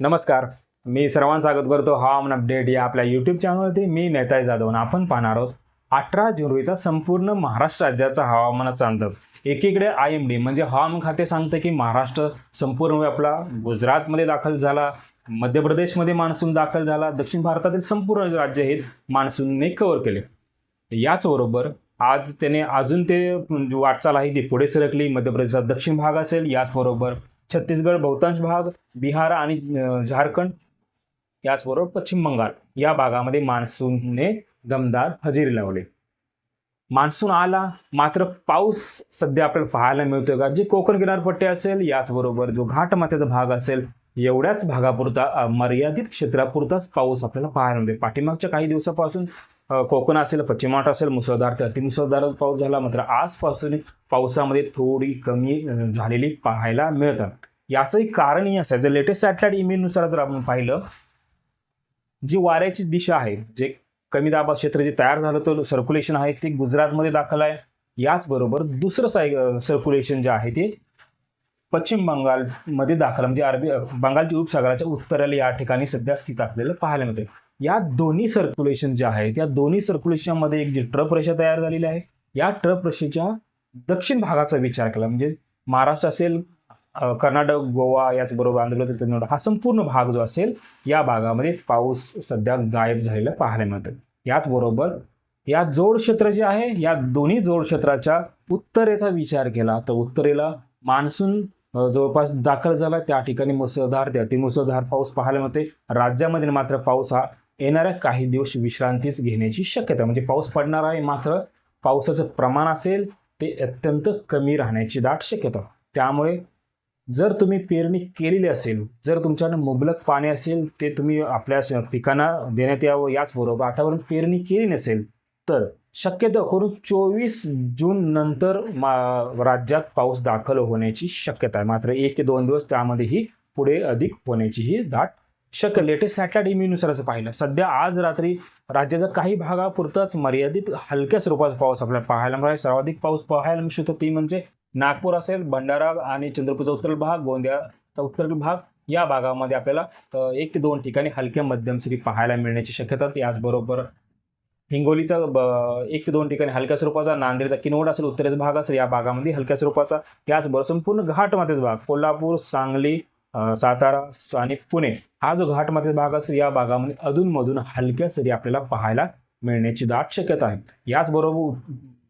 नमस्कार. मी सर्वांचं स्वागत करतो. हवामान अपडेट या आपल्या यूट्यूब चॅनलवरती मी नेताय जाधव आपण पाहणार आहोत अठरा जुलैचा संपूर्ण महाराष्ट्र राज्याचा हवामानाचा अंदाज एकीकडे आय एम डी म्हणजे हवामान खाते सांगतं की महाराष्ट्र संपूर्ण आपला गुजरातमध्ये दाखल झाला मध्य प्रदेशमध्ये मान्सून दाखल झाला दक्षिण भारतातील संपूर्ण राज्य हे मान्सूनने कव्हर केले. याचबरोबर आज त्याने अजून ते वाटचाल आहे ती पुढे सरकली मध्य प्रदेशात दक्षिण भाग असेल. याचबरोबर छत्तीसगड बहुतांश भाग बिहार आणि झारखंड याचबरोबर पश्चिम बंगाल या भागामध्ये मान्सूनने दमदार हजेरी लावली. मान्सून आला मात्र पाऊस सध्या आपल्याला पाहायला मिळतोय का? जे कोकण किनारपट्टी असेल याचबरोबर जो घाटमाथ्याचा भाग असेल एवढ्याच भागापुरता मर्यादित क्षेत्रापुरताच पाऊस आपल्याला पाहायला मिळतोय. पाठीमागच्या काही दिवसापासून कोकण असेल पश्चिम असेल मुसळधार ते अतिमुसळधार पाऊस झाला मात्र आजपासून पावसामध्ये थोडी कमी झालेली पाहायला मिळतात. याचंही कारणही असं जर लेटेस्ट सॅटेलाइट इमेजनुसार जर आपण पाहिलं जी वाऱ्याची दिशा आहे जे कमी दाबा क्षेत्र जे तयार झालं तर सर्क्युलेशन आहे ते गुजरातमध्ये दाखल आहे. याचबरोबर दुसरं साय सर्क्युलेशन जे आहे ते पश्चिम बंगालमध्ये दाखल म्हणजे अरबी बंगालच्या उपसागराच्या उत्तरेला या ठिकाणी सध्या स्थित असलेलं पाहायला मिळते या दोन्ही सर्क्युलेशन जे आहेत या दोन्ही सर्क्युलेशनमध्ये एक जी ट्रप रेषा तयार झालेली आहे या ट्रप रेषेच्या दक्षिण भागाचा विचार केला. म्हणजे महाराष्ट्र असेल कर्नाटक गोवा याचबरोबर आंध्र प्रदेश तमिळनाडू हा संपूर्ण भाग जो असेल या भागामध्ये पाऊस सध्या गायब झालेला पाहायला मिळतं याचबरोबर या जोड क्षेत्र जे आहे या दोन्ही जोड क्षेत्राच्या उत्तरेचा विचार केला तर उत्तरेला मान्सून जवळपास दाखल झाला. त्या ठिकाणी मुसळधार ते अतिमुसळधार पाऊस पाहायला मिळते राज्यामध्ये मात्र पाऊस हा येणाऱ्या काही दिवस विश्रांतीच घेण्याची शक्यता म्हणजे पाऊस पडणार आहे मात्र पावसाचं प्रमाण असेल ते अत्यंत कमी राहण्याची दाट शक्यता. त्यामुळे जर तुम्ही पेरणी केलेली असेल जर तुमच्याकडे मुबलक पाणी असेल ते तुम्ही आपल्या पिकांना देण्यात यावं याचबरोबर आतापर्यंत पेरणी केली नसेल तर शक्यतो करून चोवीस जून नंतर मा राज्यात पाऊस दाखल होण्याची शक्यता आहे. मात्र एक ते दोन दिवस त्यामध्येही पुढे अधिक होण्याचीही दाट शक्य लेटेस्ट सॅटेलाईट इम्युनुसारचं पाहिलं. सध्या आज रात्री राज्याच्या काही भागापुरताच मर्यादित हलक्या स्वरूपाचा पाऊस आपल्याला पाहायला मिळाला. सर्वाधिक पाऊस पाहायला मिळू शकतो ती म्हणजे नागपूर असेल भंडारा आणि चंद्रपूरचा उत्तर भाग गोंदियाचा उत्तर भाग या भागामध्ये आपल्याला एक ते दोन ठिकाणी हलक्या मध्यम सरी पाहायला मिळण्याची शक्यता याचबरोबर हिंगोलीचा ब- एक ते दोन ठिकाणी हलक्या स्वरूपाचा नांदेडचा किनवड असेल उत्तरेचा भाग असेल या भागामध्ये हलक्या स्वरूपाचा. याचबरोबर संपूर्ण घाटमध्येच भाग कोल्हापूर सांगली सातारा आणि पुणे. हा जो घाटमाथ्याचा भाग असेल या भागामध्ये अधूनमधून हलक्या सरी आपल्याला पाहायला मिळण्याची दाट शक्यता आहे. याचबरोबर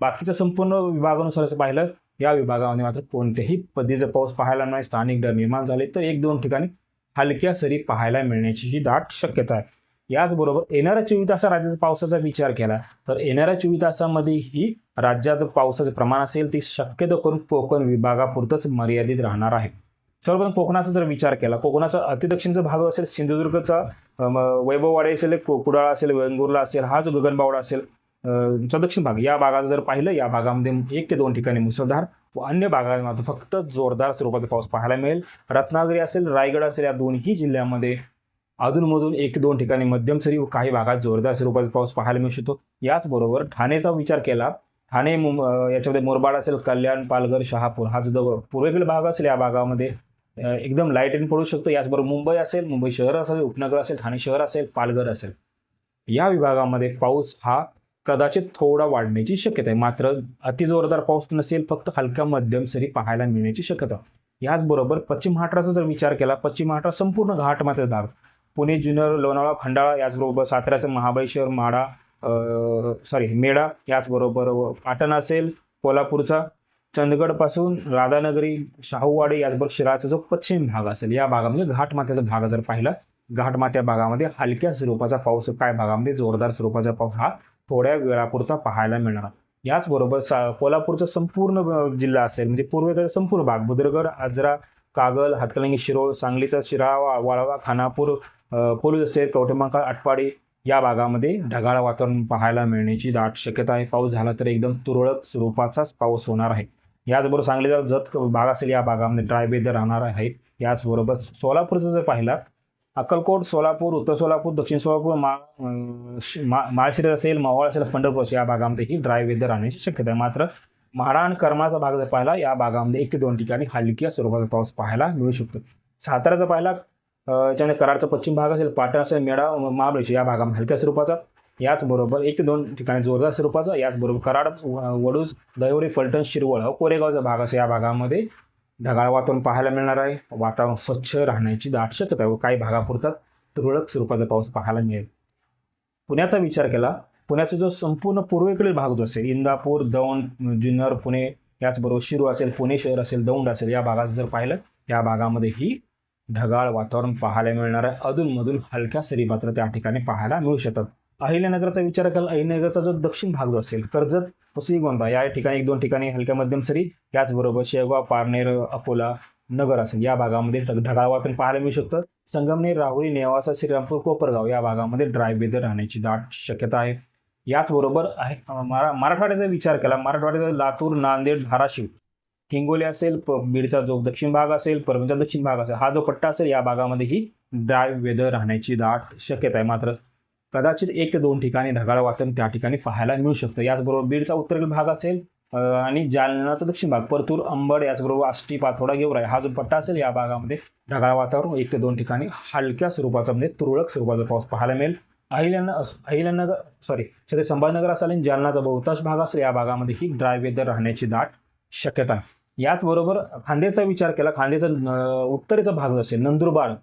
बाकीचं संपूर्ण विभागानुसार असं पाहिलं या विभागामध्ये मात्र कोणत्याही पद्धतीचा पाऊस पाहायला नाही स्थानिक डर निर्माण झाले तर एक दोन ठिकाणी हलक्या सरी पाहायला मिळण्याची ही दाट शक्यता आहे. याचबरोबर येणाऱ्या चोवीस तासा राज्याचा पावसाचा विचार केला तर येणाऱ्या चोवीस तासामध्येही राज्याचं पावसाचं प्रमाण असेल ती शक्यतो करून कोकण विभागापुरतंच मर्यादित राहणार आहे. सर्वप्रथम कोकणाचा जर विचार केला कोकणाचा अतिदक्षिणचा भाग असेल सिंधुदुर्गचा वैभववाडी असेल को- कुडाळ असेल वेंगुर्ला असेल हा जो गगनबावडा असेल चा दक्षिण भाग या भागाचं जर पाहिलं या भागामध्ये एक ते दोन ठिकाणी मुसळधार व अन्य भागामध्ये फक्त जोरदार स्वरूपाचा पाऊस पाहायला मिळेल. रत्नागिरी असेल रायगड असेल या दोन्ही जिल्ह्यामध्ये अधूनमधून एक दोन ठिकाणी मध्यम सरी व काही भागात जोरदार स्वरूपाचा पाऊस पाहायला मिळू शकतो. याचबरोबर ठाणेचा विचार केला ठाणे याच्यामध्ये मुरबाड असेल कल्याण पालघर शहापूर हा जो पूर्वेकडील भाग असेल या भागामध्ये एकदम लाइट रेन पडू शकतो. याचबरोबर मुंबई असेल मुंबई शहर असेल उपनगर असेल ठाणे शहर असेल पालघर असेल. या विभागामध्ये पाऊस हा कदाचित थोडा वाढण्याची शक्यता आहे. मात्र अतिजोरदार पाऊस नसेल फक्त हलक्या मध्यम सरी पाहायला मिळण्याची शक्यता. याचबरोबर पश्चिम महाराष्ट्राचा जर विचार केला पश्चिम महाराष्ट्र संपूर्ण घाटमाथ्याचा भाग पुणे जुन्नर लोणावळा खंडाळा याचबरोबर साताऱ्याचं महाबळेश्वर माडा सॉरी मेढा याचबरोबर पाटण असेल कोल्हापूरचा चंदगडपासून राधानगरी शाहूवाडी याचबरोबर शिराचा जो पश्चिम भाग असेल या भागामध्ये घाटमाथ्याचा भाग जर पाहिला घाटमाथ्या भागामध्ये हलक्या स्वरूपाचा पाऊस काय भागामध्ये जोरदार स्वरूपाचा पाऊस हा थोड्या वेळापुरता पाहायला मिळणार. याचबरोबर सा कोल्हापूरचा संपूर्ण जिल्हा असेल म्हणजे पूर्वेकडे संपूर्ण भाग बुद्रगड आजरा कागल हातकलंगी शिरोळ सांगलीचा शिरा वाळवा खानापूर अ, पोलीस असेल कवठेमंकाळ आटपाडी या भागामध्ये ढगाळ वातावरण पाहायला मिळण्याची दाट शक्यता आहे. पाऊस झाला तर एकदम तुरळक स्वरूपाचाच पाऊस होणार आहे. याचबरोबर सांगलीचा जत भाग असेल या भागामध्ये ड्राय वेदर राहणार आहे. याचबरोबर सोलापूरचं जर पाहिला अक्कलकोट सोलापूर उत्तर सोलापूर दक्षिण सोलापूर मा मा माळशिरस असेल मावळ असेल पंढरपूर या भागामध्ये ही ड्राय वेदर राहण्याची शक्यता आहे. मात्र म्हाडा आणि करमाचा भाग जर पाहिला या भागामध्ये एक ते दोन ठिकाणी हलक्या स्वरूपाचा पाऊस पाहायला मिळू शकतो. साताऱ्याचा पाहिला अ, कराडचा पश्चिम भाग असेल पाटण असेल मेळा महाबळेश्वर या भागामध्ये हलक्या स्वरूपाचा याचबरोबर एक ते दोन ठिकाणी जोरदार स्वरूपाचा याचबरोबर कराड वडूज दहिवडी फलटण शिरवळ कोरेगावचा भाग असं या भागामध्ये ढगाळ वातावरण पाहायला मिळणार आहे. वातावरण स्वच्छ राहण्याची दाट शक्यता आहे. व काही भागापुरतात तुरळक स्वरूपाचा पाऊस पाहायला मिळेल. पुण्याचा विचार केला. पुण्याचा जो संपूर्ण पूर्वेकडील भाग जो असेल इंदापूर दौंड जुन्नर पुणे याचबरोबर शिरू असेल पुणे शहर असेल दौंड असेल या भागात जर पाहिलं त्या भागामध्ये ही ढगाळ वातावरण पाहायला मिळणार आहे. अधूनमधून हलक्या सरी मात्र त्या ठिकाणी पाहायला मिळू शकतात. अहिल्यानगरचा विचार केला अहिल्यानगरचा जो दक्षिण भाग जो असेल कर्जत व श्रीगोंदा या ठिकाणी एक दोन ठिकाणी हलक्या मध्यम सरी त्याचबरोबर शेवगाव पारनेर अकोला नगर असेल या भागामध्ये ढग- ढगाळ वातावरण पाहायला मिळू शकतं. संगमनेर राहुरी नेवासा श्रीरामपूर कोपरगाव या भागामध्ये ड्राय वेदर राहण्याची दाट शक्यता आहे. याचबरोबर आहे मरा मराठवाड्याचा विचार केला मराठवाड्याचा लातूर नांदेड धाराशिव. हिंगोली असेल प बीडचा जो दक्षिण भाग असेल परभणीचा दक्षिण भाग असेल हा जो पट्टा असेल या भागामध्ये ही ड्राय वेदर राहण्याची दाट शक्यता आहे. मात्र कदाचित एक ते दोन ठिकाणी ढगाळ वातावरण त्या ठिकाणी पाहायला मिळू शकतं. याचबरोबर बीडचा उत्तरेकडील भाग असेल आणि जालनाचा दक्षिण भाग परतूर अंबड याचबरोबर आष्टी पाथोडा गेवराई हा जो पट्टा असेल या भागामध्ये ढगाळ वातावरण एक ते दोन ठिकाणी हलक्या स्वरूपाचा म्हणजे तुरळक स्वरूपाचा पाऊस पाहायला मिळेल. अहिल्यान अहिल्यानगर सॉरी छत्रपती संभाजीनगर असेल आणि जालनाचा बहुतांश भाग असेल या भागामध्ये ही ड्राय वेदर राहण्याची दाट शक्यता आहे. याचबरोबर खांदेचा विचार केला खांदेचा उत्तरेचा भाग जो असेल नंदुरबार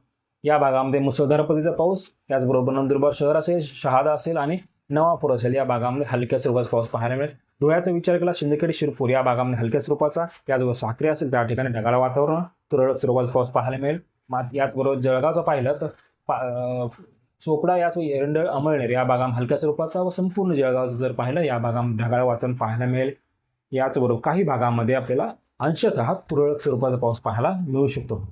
या भागामध्ये मुसळधार पद्धतीचा पाऊस त्याचबरोबर नंदुरबार शहर असेल शहादा असेल आणि नवापूर असेल या भागामध्ये हलक्या स्वरूपाचा पाऊस पाहायला मिळेल. धुळ्याचा विचार केला शिंदखेड शिरपूर या भागामध्ये हलक्या स्वरूपाचा त्याचबरोबर साखरे असेल त्या ठिकाणी ढगाळ वातावरण तुरळक स्वरूपाचा पाऊस पाहायला मिळेल. मात याचबरोबर जळगावचं पाहिलं तर पा चोपडा याच एरंडळ अमळनेर या भागामध्ये हलक्या स्वरूपाचा व संपूर्ण जळगावचं जर पाहिलं या भागामध्ये ढगाळ वातावरण पाहायला मिळेल. याचबरोबर काही भागामध्ये आपल्याला अंशतः तुरळक स्वरूपाचा पाऊस पाहायला मिळू शकतो.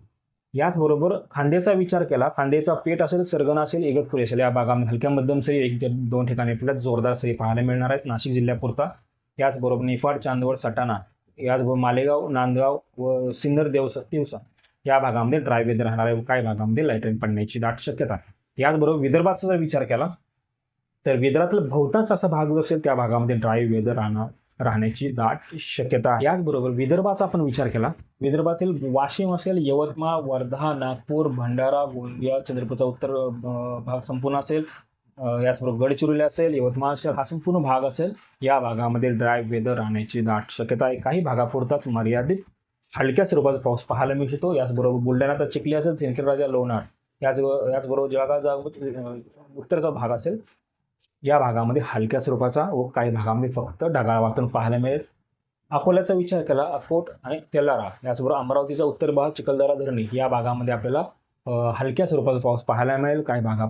याचबरोबर खांद्याचा विचार केला खांद्याचा पेट असेल सरगणा असेल इगतपुरी असेल या भागामध्ये हलक्या मध्यम सरी एक ते दोन ठिकाणी आपल्याला जोरदार सरी पाहायला मिळणार आहेत. नाशिक जिल्ह्यापुरता. याचबरोबर निफाड चांदवड सटाणा याचबरोबर मालेगाव नांदगाव व सिन्नर देवस दिवसा या भागामध्ये ड्राय वेदर राहणार आहे व काही भागामध्ये लाईटन पडण्याची दाट शक्यता याचबरोबर विदर्भाचा जर विचार केला तर विदर्भातला बहुतांश असा भाग जो असेल त्या भागामध्ये ड्राय वेदर राहणार राहण्याची दाट शक्यता आहे. याचबरोबर विदर्भाचा आपण विचार केला. विदर्भातील वाशिम असेल यवतमाळ वर्धा नागपूर भंडारा गोंदिया चंद्रपूरचा उत्तर भाग संपूर्ण असेल याचबरोबर गडचिरोली असेल यवतमाळ असेल हा संपूर्ण भाग असेल या भागामध्ये ड्राय वेदर राहण्याची दाट शक्यता आहे. काही भागापुरताच मर्यादित हलक्या स्वरूपाचा पाऊस पाहायला मिळू शकतो. याचबरोबर बुलढाणाचा चिखली असेल सिंदखेडराजा लोणार. याच याचबरोबर जळगावचा उत्तरचा भाग असेल या भागामध्ये हलक्या स्वरूपाचा व काही भागामध्ये फक्त ढगाळ वातावरण पाहायला मिळेल. अकोल्याचा विचार केला अकोट आणि तेलारा याचबरोबर अमरावतीचा उत्तर भाग चिखलदरा धरणी या भागामध्ये आपल्याला हलक्या स्वरूपाचा पाऊस पाहायला मिळेल. काही भागा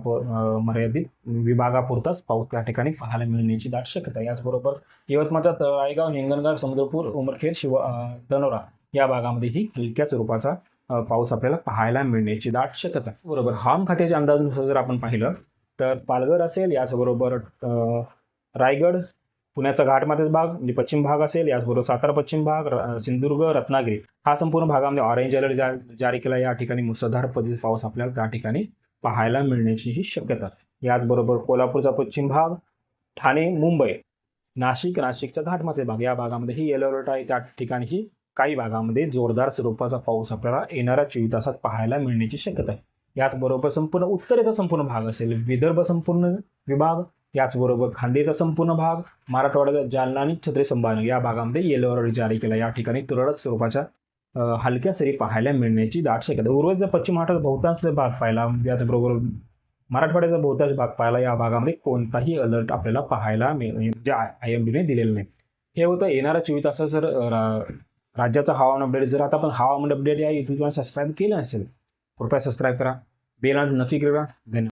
मर्यादित विभागापुरताच पाऊस त्या ठिकाणी पाहायला मिळण्याची दाट शक्यता याचबरोबर यवतमाळचा तळाईगाव हिंगणघाट समुद्रपूर उमरखेड शिव अ, धनोरा या भागामध्येही हलक्या स्वरूपाचा पाऊस आपल्याला पाहायला मिळण्याची दाट शक्यता बरोबर हवामान खात्याच्या अंदाजानुसार जर आपण पाहिलं तर पालघर असेल याचबरोबर रायगड पुण्याचा घाटमाथेच भाग म्हणजे पश्चिम भाग असेल याचबरोबर सातारा पश्चिम भाग र- सिंधुदुर्ग रत्नागिरी. हा संपूर्ण भागामध्ये ऑरेंज अलर्ट जा जारी केला. या ठिकाणी मुसळधार पद्धतीचा पाऊस आपल्याला त्या ठिकाणी पाहायला मिळण्याची ही शक्यता याचबरोबर कोल्हापूरचा पश्चिम भाग ठाणे मुंबई नाशिक नाशिकचा घाटमाथे भाग. या भागामध्ये ही येलो अलर्ट आहे. त्या ठिकाणीही काही भागामध्ये जोरदार स्वरूपाचा पाऊस आपल्याला येणाऱ्या चोवीस तासात पाहायला मिळण्याची शक्यता आहे. याचबरोबर संपूर्ण उत्तरेचा संपूर्ण भाग असेल विदर्भ संपूर्ण विभाग याचबरोबर खांदेचा संपूर्ण भाग मराठवाड्याचा जालना आणि छत्री संभाजी या भागामध्ये येलो अलर्ट जारी केला. या ठिकाणी तुरळक स्वरूपाच्या हलक्या सरी पाहायला मिळण्याची दाट शक्यता. आहे. उर्वरित पश्चिम महाराष्ट्राचा बहुतांश भाग पाहिला याचबरोबर मराठवाड्याचा बहुतांश भाग पाहिला या भागामध्ये कोणताही अलर्ट आपल्याला पाहायला मिळ म्हणजे आय एम बीने दिलेलं नाही. हे होतं येणाऱ्या चोवीस तासाचं जर रा- राज्याचा हवामान अपडेट जर आता आपण हवामान अपडेट या युट्यूब सबस्क्राईब केलं असेल કૃપયા સબસ્ક્રાઈબ કરા. બેલ આઇકન નક્કી કરવા. ધન્યવાદ.